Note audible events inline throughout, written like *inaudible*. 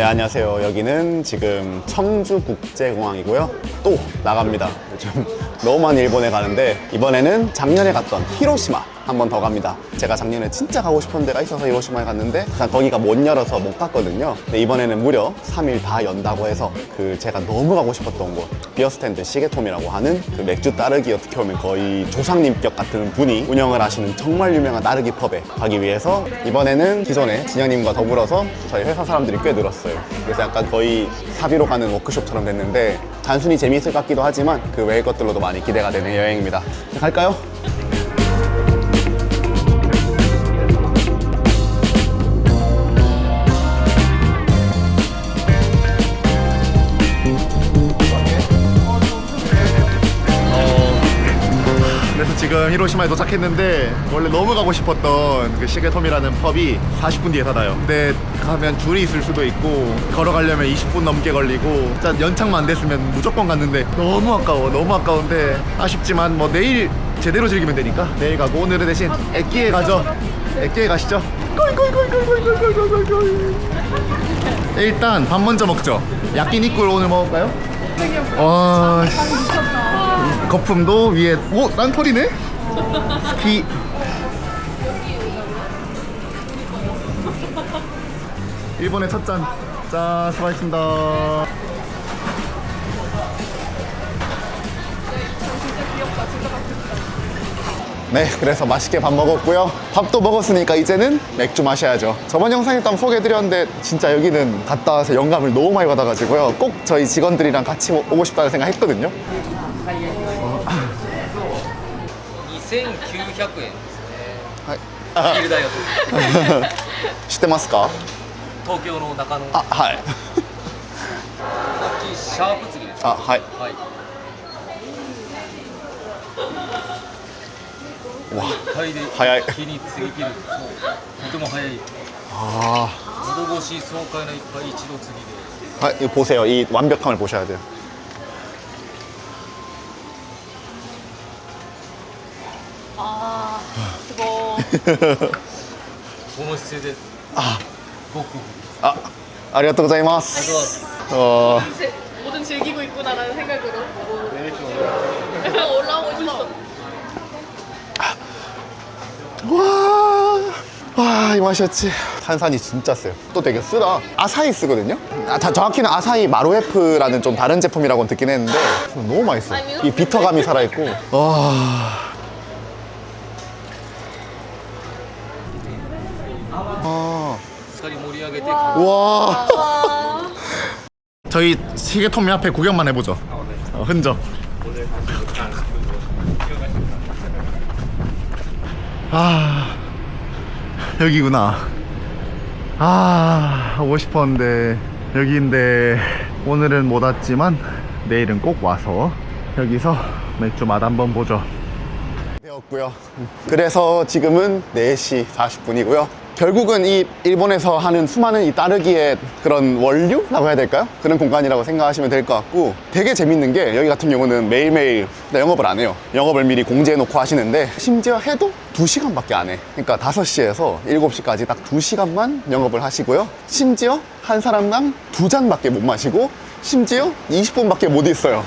네, 안녕하세요. 여기는 지금 청주국제공항이고요. 또 나갑니다. 요즘 *laughs* 너무 많이 일본에 가는데 이번에는 작년에 갔던 히로시마 한 번 더 갑니다. 제가 작년에 진짜 가고 싶은 데가 있어서 히로시마에 갔는데 일단 거기가 못 열어서 못 갔거든요. 근데 이번에는 무려 3일 다 연다고 해서 그 제가 너무 가고 싶었던 곳 비어스탠드 시게톰이라고 하는 그 맥주 따르기 어떻게 보면 거의 조상님격 같은 분이 운영을 하시는 정말 유명한 따르기 펍에 가기 위해서 이번에는 기존에 진영님과 더불어서 저희 회사 사람들이 꽤 늘었어요. 그래서 약간 거의 사비로 가는 워크숍처럼 됐는데 단순히 재미있을 것 같기도 하지만 그 외의 것들로도 많이 기대가 되는 여행입니다. 자, 갈까요? 지금 히로시마에 도착했는데 원래 너무 가고 싶었던 그 시계톰이라는 펍이 40분 뒤에 닫아요. 근데 가면 줄이 있을 수도 있고 걸어가려면 20분 넘게 걸리고 진짜 연착만 안 됐으면 무조건 갔는데 너무 아까워 너무 아까운데 아쉽지만 뭐 내일 제대로 즐기면 되니까 내일 가고 오늘은 대신 액기에 가죠. 액기에 가시죠. 일단 밥 먼저 먹죠. 야끼니꿀 오늘 먹을까요? 어, 씨. 거품도 위에 오 쌍털이네? 스키 일본의 첫잔 짠 수고하셨습니다 네, 그래서 맛있게 밥 먹었고요. 밥도 먹었으니까 이제는 맥주 마셔야죠. 저번 영상에 또 소개해드렸는데 진짜 여기는 갔다 와서 영감을 너무 많이 받아가지고요. 꼭 저희 직원들이랑 같이 오- 오고 싶다는 생각 했거든요. 2900円はい。ビール代が *laughs* 知ってますか東京の中野あ、はい。さっきシャープ次ですあ、はい。はいわタイで早い一気に次切るそうとても早い아, 喉越し爽快な一杯一度次で 아, 이거 보세요. 이 완벽함을 보셔야 돼요. 그거 この姿勢であごくごく 아, 아리가또 고자이마스. ありがとうございます 어, 제- 뭐든 즐기고 있구나라는 생각으로 올라오고 싶어. 와, 와, 이 맛이었지. 탄산이 진짜 세요. 또 되게 쓰다. 아사히 쓰거든요. 아, 다- 정확히는 아사히 마루에프라는 좀 다른 제품이라고 듣긴 했는데 너무 맛있어. 이 비터감이 살아있고. 와. 와. 와, 저희 시계통미 앞에 구경만 해보죠. 어, 흔적. 아 여기구나. 아 오고 싶었는데 여기인데 오늘은 못 왔지만 내일은 꼭 와서 여기서 맥주 맛 한번 보죠. 되었고요. 그래서 지금은 4시 40분이고요. 결국은 이 일본에서 하는 수많은 이 따르기의 그런 원류라고 해야 될까요? 그런 공간이라고 생각하시면 될 것 같고 되게 재밌는 게 여기 같은 경우는 매일매일 영업을 안 해요. 영업을 미리 공지해 놓고 하시는데 심지어 해도 2시간밖에 안 해. 그러니까 5시에서 7시까지 딱 2시간만 영업을 하시고요. 심지어 한 사람당 두 잔밖에 못 마시고 심지어 20분밖에 못 있어요.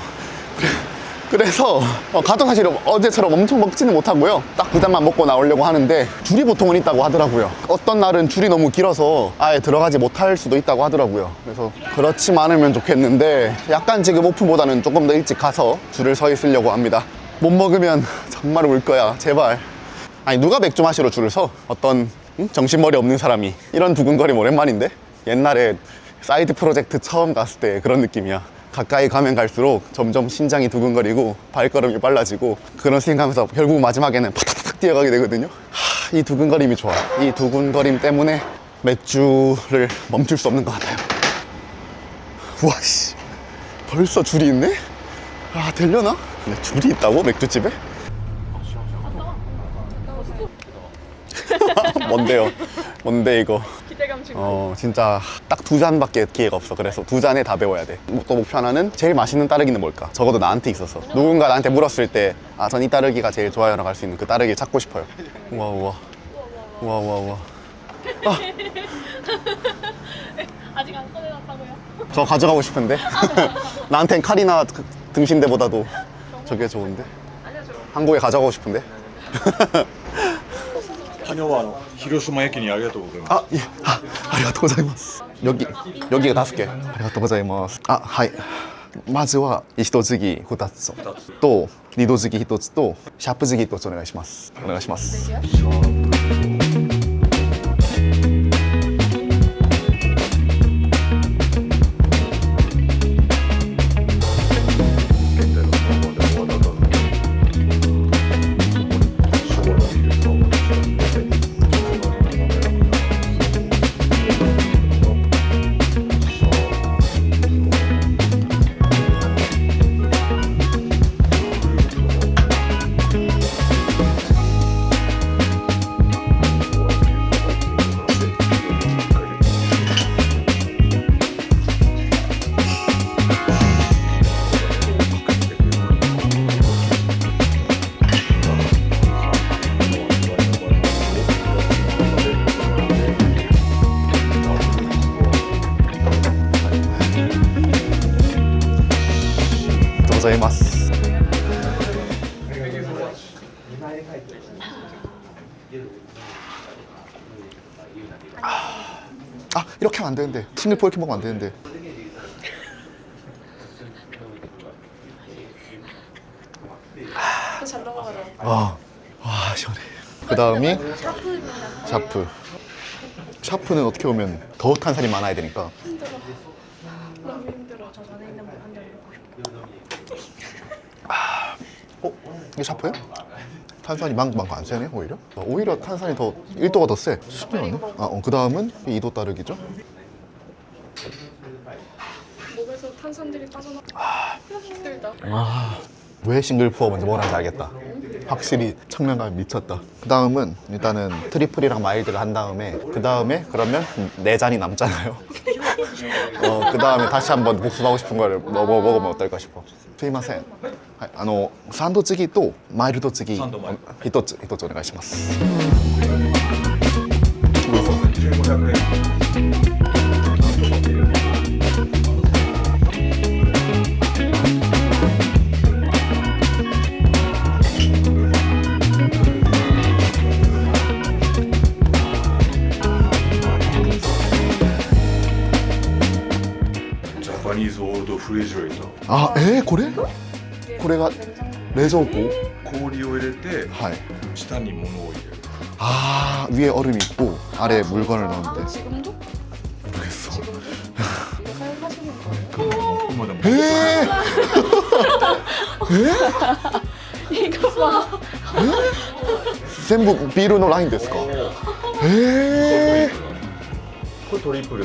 그래서 어, 가도 사실 어제처럼 엄청 먹지는 못하고요. 딱두 잔만 먹고 나오려고 하는데 줄이 보통은 있다고 하더라고요. 어떤 날은 줄이 너무 길어서 아예 들어가지 못할 수도 있다고 하더라고요. 그래서 그렇지 않으면 좋겠는데 약간 지금 오픈보다는 조금 더 일찍 가서 줄을 서 있으려고 합니다. 못 먹으면 *laughs* 정말 울 거야. 제발. 아니 누가 맥주 마시러 줄을 서? 어떤 응? 정신머리 없는 사람이 이런 두근거림 오랜만인데? 옛날에 사이드 프로젝트 처음 갔을 때 그런 느낌이야 가까이 가면 갈수록 점점 심장이 두근거리고 발걸음이 빨라지고 그런 생각하면서 결국 마지막에는 팍팍팍 뛰어가게 되거든요 하, 이 두근거림이 좋아 이 두근거림 때문에 맥주를 멈출 수 없는 것 같아요 우와 씨 벌써 줄이 있네? 아 되려나? 근데 줄이 있다고 맥주집에? *laughs* 뭔데요? 뭔데 이거? 기대감 증어 진짜 딱 두 잔밖에 기회가 없어. 그래서 두 잔에 다 배워야 돼. 뭐또 목표 하나는 제일 맛있는 따르기는 뭘까? 적어도 나한테 있어서 누군가 나한테 물었을 때 아 전 이 따르기가 제일 좋아요라고 할 수 있는 그 따르기를 찾고 싶어요. 우와 우와 우와 우와 우와 *laughs* 아직 안 꺼내놨다고요? 저 가져가고 싶은데. *laughs* 나한텐 칼이나 그 등신대보다도 저게 좋은데. 한국에 가져가고 싶은데. *laughs* 昨日はあの広島駅にありがとうございます。あ、いえ、あ、ありがとうございます。よき、よきが助け。ありがとうございます。あ、はい。まずは一次二つと二度次一つとシャープ次一つお願いします。お願いします。 싱글포 이렇게 먹으면 안 되는데 잘 넘어가라. 와, 와 시원해 그 다음이 샤프 샤프는 어떻게 보면 더 탄산이 많아야 되니까 너무 힘들어. 저 전에 있는 물한잔 먹고. 어? 이게 샤프예요? 탄산이 많고 많고 안 세네 오히려? 어, 오히려 탄산이 더 1도가 더 세. 신기하네. 아, 어, 그 다음은 2도 따르기죠? 몸에서 탄산들이 빠져나. 아. 힘들다. 아. 왜 싱글푸어 먼저 먹었는지 알겠다. 확실히 청량감이 미쳤다. 그 다음은 일단은 트리플이랑 마일드를 한 다음에 그 다음에 그러면 네 잔이 남잖아요. 어, 그 다음에 다시 한번 복습하고 싶은 거를 뭐, 뭐, 먹어 먹으면 어떨까 싶어. 스미마센. 아, 노 산도찌기 또 마일도찌기. 히토츠 히토츠 오네가시마스. Japanese old あ、えー、これ？これが？冷蔵庫？氷を入れて、はい、下に物を入れる。あー、上に얼음있고あれ물건을 넣는 데。 모르겠 어。 ー。*laughs* ええ全部ビールのラインですか？へ、えこれトリプル。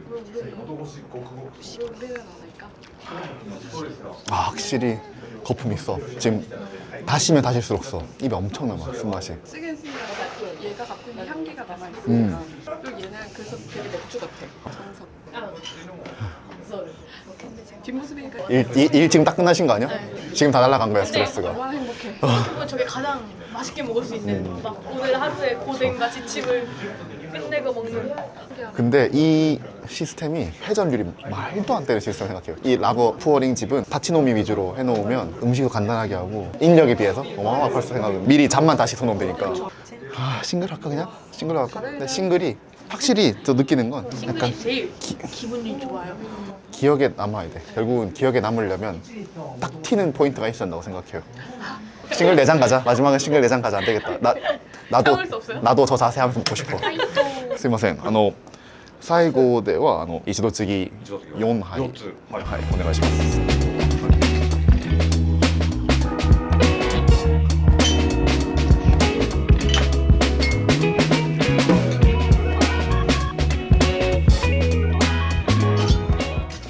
우리는 안 할까? 아 확실히 거품 있어. 지금 다시면 다실수록 써 입에 엄청 남아 쓴맛이. 쓰긴 쓰니까 얘가 갖고 있는 향기가 남아있으니까. 음. 그리고 얘는 그래서 되게 맥주 같아. 정석. 뒷모습이니까 일, 일, 일 지금 딱 끝나신 거 아니야? 지금 다 날라간 거야 스트레스가. 얼마나 행복해. 그리고 저게 가장 맛있게 먹을 수 있는 막 오늘 하루의 고생과 지침을 끝내고 먹는 근데 이 시스템이 회전율이 말도 안 되는 시스템 생각해요. 이 라버 푸어링 집은 파치노미 위주로 해놓으면 음식도 간단하게 하고 인력에 비해서 어마어마할 거라 생각하고 미리 잠만 다시 서놓으면 되니까 아 싱글 할까 그냥? 싱글 할까? 근데 싱글이 확실히 또 느끼는 건 약간 제일 기, 분이 좋아요. 기억에 남아야 돼. 결국은 기억에 남으려면 딱 튀는 포인트가 있어야 한다고 생각해요. 싱글 내장 가자. 마지막은 싱글 내장 가자. 안 되겠다. 나 나도 나도 저 자세 한번 보고 싶어. 스미마셍. 아노 最後ではあの一度次。四杯。四つ、はい、はい、お願いします。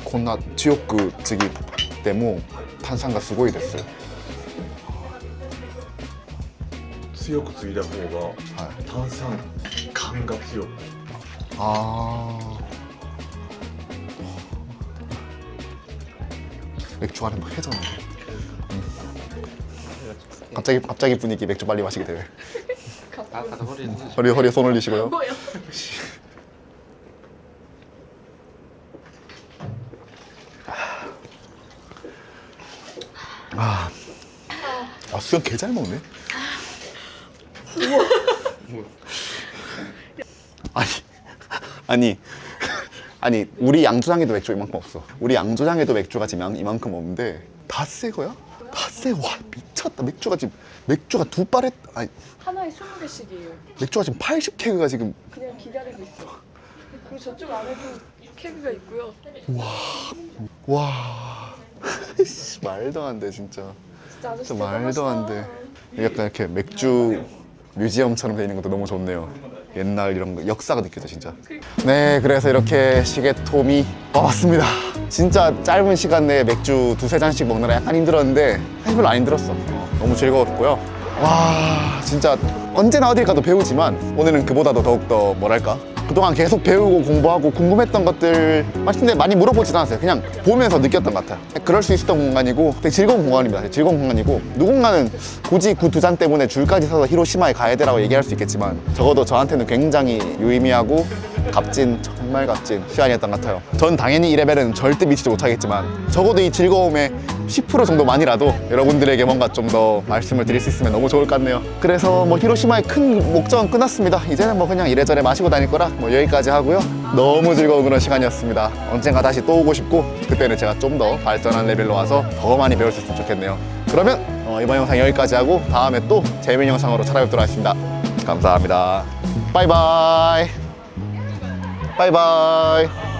こんな強く次でも炭酸がすごいです。強く継いだ方が炭酸感が強くあー 맥주 안에 막 해졌네 음. 갑자기 갑자기 분위기 맥주 빨리 마시게 아, 가서 허리는 허리 허리에 손 올리시고요. 뭐야? 아. 수영 개 잘 먹네. 아니 아니 *laughs* 아니 우리 양조장에도 맥주 이만큼 없어 우리 양조장에도 맥주가 지금 이만큼 없는데 다 새 거야? 다 새? 와 미쳤다 맥주가 지금 맥주가 두 바렛 아니 하나에 20개씩이에요. 맥주가 지금 80개가 지금 그냥 기다리고 있어. 그리고 저쪽 안에도 케이크가 있고요. 와 *laughs* 씨, 말도 안 돼 진짜 진짜 아저씨 진짜 말도 안 돼. 약간 이렇게 맥주 뮤지엄처럼 돼 있는 것도 너무 좋네요. 옛날 이런 거 역사가 느껴져 진짜. 네, 그래서 이렇게 시계톰이 와봤습니다. 진짜 짧은 시간 내에 맥주 두세 잔씩 먹느라 약간 힘들었는데 사실 별로 안 힘들었어. 너무 즐거웠고요. 와, 진짜 언제나 어딜 가도 배우지만 오늘은 그보다도 더욱더 뭐랄까 그동안 계속 배우고 공부하고 궁금했던 것들 근데 많이 물어보지도 않았어요. 그냥 보면서 느꼈던 것 같아요. 그럴 수 있었던 공간이고 되게 즐거운 공간입니다. 즐거운 공간이고 누군가는 굳이 그 두 잔 때문에 줄까지 서서 히로시마에 가야 되라고 얘기할 수 있겠지만 적어도 저한테는 굉장히 유의미하고 값진 정말 값진 시간이었던 것 같아요 전 당연히 이 레벨은 절대 미치지 못하겠지만 적어도 이 즐거움의 10% 정도만이라도 여러분들에게 뭔가 좀 더 말씀을 드릴 수 있으면 너무 좋을 것 같네요. 그래서 뭐 히로시마의 큰 목적은 끝났습니다. 이제는 뭐 그냥 이래저래 마시고 다닐 거라 뭐 여기까지 하고요. 너무 즐거운 그런 시간이었습니다. 언젠가 다시 또 오고 싶고 그때는 제가 좀 더 발전한 레벨로 와서 더 많이 배울 수 있으면 좋겠네요. 그러면 어, 이번 영상 여기까지 하고 다음에 또 재미있는 영상으로 찾아뵙도록 하겠습니다. 감사합니다. 바이바이. 바이바이.